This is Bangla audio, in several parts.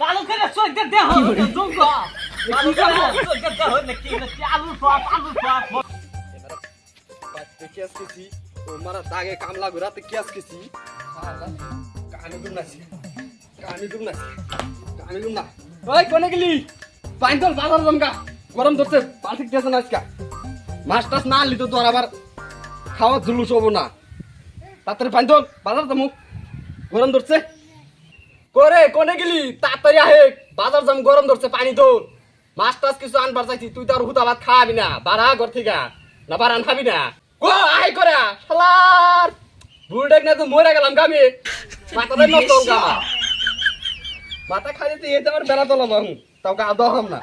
চালু করে চোখে দেহ যোগ্য চালু করে চোখে দেহ নাকি নাকি আলু সব আলু সব বাচ্চা কেস কেছি ও মারা দাগে কামলা ঘোরাতে কেস কেছি কানে দুম নাছি কানে দুম নাছি কানে দুম না ওই কোনে গেলি? পাইন্তল বাজার জমকা গরম ধরছে পাল ঠিক আছে না আজকা? মাছ টাছ না আনলি তো তোর আবার খাওয়া জুলুস হব না। তাড়াতাড়ি পাইন্তল বাজার জমুক গরম ধরছে। করে কোনে গেলি? তাড়াতাড়ি আহে বাজার জাম গরম ধরছে পানি দৌড় মাছ টাছ কিছু আনবার চাইছি তুই তো আর হুতা ভাত খাবি না। বাড়া ঘর থেকে। না বাড়ান খাবি না। কো আই করে শালার। বুড় দেখ না তো মরে গেলাম গামি মাথাটা নষ্ট হল গামা মাথা খাই দিতে এতে আমার বেলা তোলা বাহু তাও গা দহম না।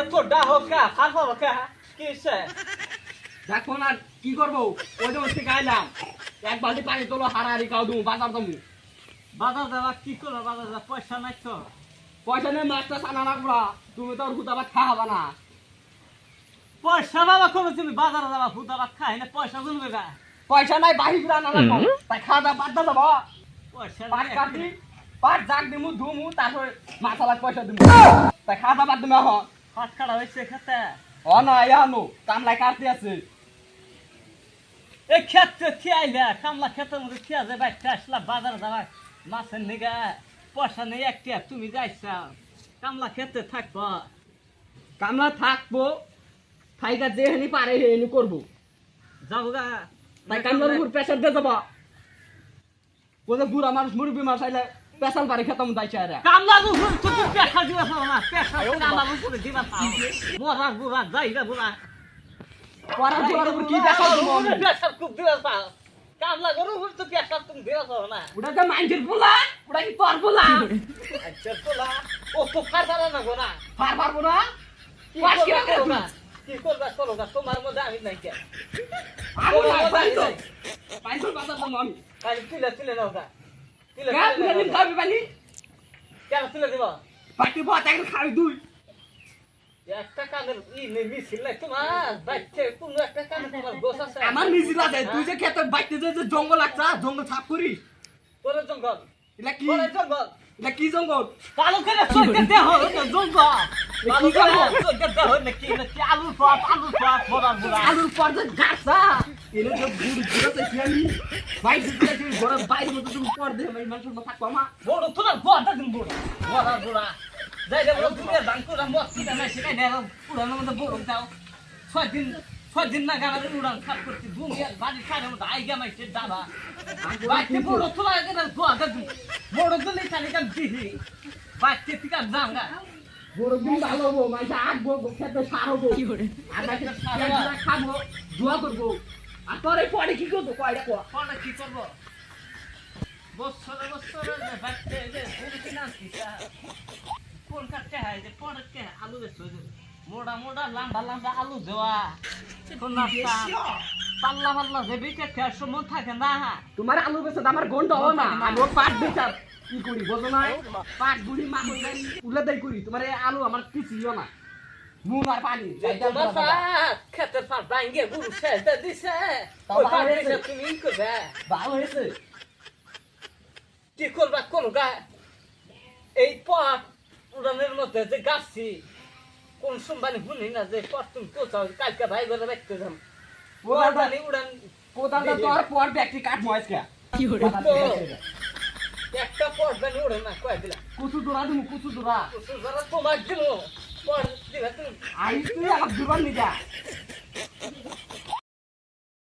এত ডাহ কা ফাফা কা কিসে? দেখো না কি করব? ওই যে থেকে আইলাম। এক বালতি পানি তোলো হারাহারি খাও দু বাজার দমু বাজার যাওয়া কি করো বাজার যা পয়সা নাই তো। পয়সা নেই মাছটা আনা রাখবা তুমি তো আর ভাত খাওয়াবা না। পয়সা বাবা কোনো তুমি বাজার যাবা? হুদা ভাত খাই না পয়সা জমবে গা। পয়সা নাই বাহির করে আনা রাখব তাই খাওয়া দাওয়া বাদ দাও বাবা পয়সা পাট কাটি পাট জাগ দিমু ধুমু তারপরে মাথালাক পয়সা দিমু। তাই খাওয়া দাওয়া বাদ দিমু এখন। হাত খাড়া হয়েছে খেতে ও না ইয়ানো কামলাই কাটতে আছে। এই ক্ষেত্রে খেয়াইলে কামলা ক্ষেতের মধ্যে খেয়া যাবে একটা আসলা বাজার যাবা মাছের নিগা পয়সা নেই একটা তুমি যাইছা। কামলা খেতে থাকব। কামলা থাকব থাইকা যেহেনি পারে হেনি করব। যাব গা। তাই কামলার উপর প্রেশার দিয়ে যাবা। বুড়া মানুষ মুরব্বী মানুষ আইলে পেশাল বাড়ি খেতাম যাইছে আরে কামলা উপর তুমি পেশা দিবা না পেশা কামলা উপরে দিবা যাইরা বুড়া। পড়ার বুড়ার উপর কি দেবো আমি? পেশা খুব দিবা পাও কামলা গরু উপর তো পেশা তুমি পাও না? ওটা তো মাইন্ডের পোলা ওটা কি তোর পোলা? আচ্ছা তোলা ও তো ফাটালা না গো না? পার পারব না? কি করবা কিলো করো না কি করবা করো না তোমার মধ্যে আমি নাই কে? আমি আমি পাইছো। নাই। পাইছো বাজার দাম আমি। খালি তুলে তুলে নাও গা। তুলে তুলে। খাবি পানি? কেন তুলে দিব? বাটি ভাত একদম খাবি দুই। একটা কানের ই মিছিল নাই তোমার বাইতে কোন একটা কানে তোমার গোছ আছে? আমার মিছিল আছে, তুই যে খেতে বাইতে যে জঙ্গল আছে, জঙ্গল সাফ করিস। তোরে জঙ্গল। এটা কি? তোরে জঙ্গল। এটা কি জঙ্গল? চালু করে চোখে দেহ জঙ্গল। চালু করে করব? চোখে দেহ নাকি নাকি আলু সব আলু সব বড়া বুড়া আলুর পর যে গাছা। এনে যে বাইরে মতো তুমি মতো থাকব আমার বড় দিন বড় বড়া। বুড়া করে ছয় দিন ছয় দিন না গানা উড়ান খাপ করতে দুনিয়ার বাড়ি খাড়ের মধ্যে আই গামাই সে দাবা। বাইতে বড় এখানে দোয়া দেবো। বড় দিলে চালি কাম দিহি। বাইতে থেকে জাঙ্গা বড় দিন ভালো হব মানে আঁকবো খেতে সার হব আর নাকি পেঁয়াজটা খাব দোয়া করব। আর তোর পরে কি করব? কয়টা কো পরে কি করব? বছরে বছরে বাইতে যে গরু কিনা মোটা মোটা লাম্বা লাম্বা আলু দেওয়া পাল্লা পাল্লা যে বিকে খেয়ার সময় থাকে না। তোমার আলু বেচে আমার গন্ড হব না। আমি পাট বেচা কি করি বোঝো না? পাট গুড়ি মাখন দেয় উলে দেয় করি। তোমার এই আলু আমার কিছুইও না। আর পানি। ভাঙ্গে গরু শেষ দিছে। তুমি করবে ভালো হয়েছে। কি করবা কোন গা এই পথ উড়ানের মধ্যে যে গাছি কোন সম্বানি শুনি না যে পথ কোথাও কালকে ভাই ঘরে দেখতে যাম। উড়ান উড়ান কোথাও তো আর পর ব্যক্তি কাট মহেশ কে? একটা পথ বানি উড়ে না কয় দিলা কুচু দোড়া দিমু কুচু দোড়া যারা তোমার দিমু পর দিবা তুমি। আই তুই দুবার নিজা